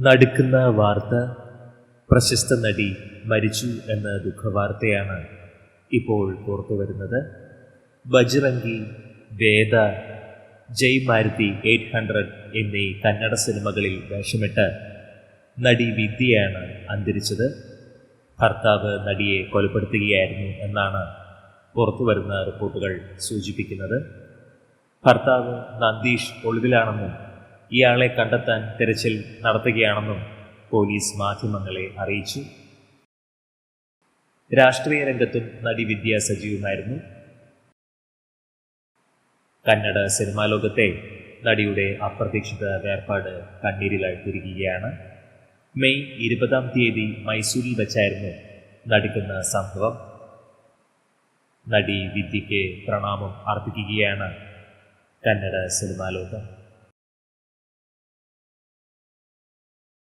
നടുക്കുന്ന വാർത്ത പ്രശസ്ത നടി മരിച്ചു എന്ന ദുഃഖവാർത്തയാണ് ഇപ്പോൾ പുറത്തു വരുന്നത്. ബജ്രംഗി വേദ ജയ് മാരുതി എയ്റ്റ് ഹൺഡ്രഡ് എന്നീ കന്നഡ സിനിമകളിൽ വേഷമിട്ട് നടി വിദ്യയാണ് അന്തരിച്ചത്. ഭർത്താവ് നടിയെ കൊലപ്പെടുത്തുകയായിരുന്നു എന്നാണ് പുറത്തുവരുന്ന റിപ്പോർട്ടുകൾ സൂചിപ്പിക്കുന്നത്. ഭർത്താവ് നന്ദീഷ് ഒളിവിലാണെന്നും ഇയാളെ കണ്ടെത്താൻ തിരച്ചിൽ നടത്തുകയാണെന്നും പോലീസ് മാധ്യമങ്ങളെ അറിയിച്ചു. രാഷ്ട്രീയ രംഗത്തും നടി വിദ്യ സജീവമായിരുന്നു. കന്നഡ സിനിമാ ലോകത്തെ നടിയുടെ അപ്രതീക്ഷിത വേർപാട് കണ്ണീരിലാഴ്ത്തിരിക്കുകയാണ് മെയ് ഇരുപതാം തീയതി മൈസൂരിൽ വെച്ചായിരുന്നു നടക്കുന്ന സംഭവം. നടി വിദ്യയ്ക്ക് പ്രണാമം അർപ്പിക്കുകയാണ് കന്നഡ സിനിമാ ലോകം.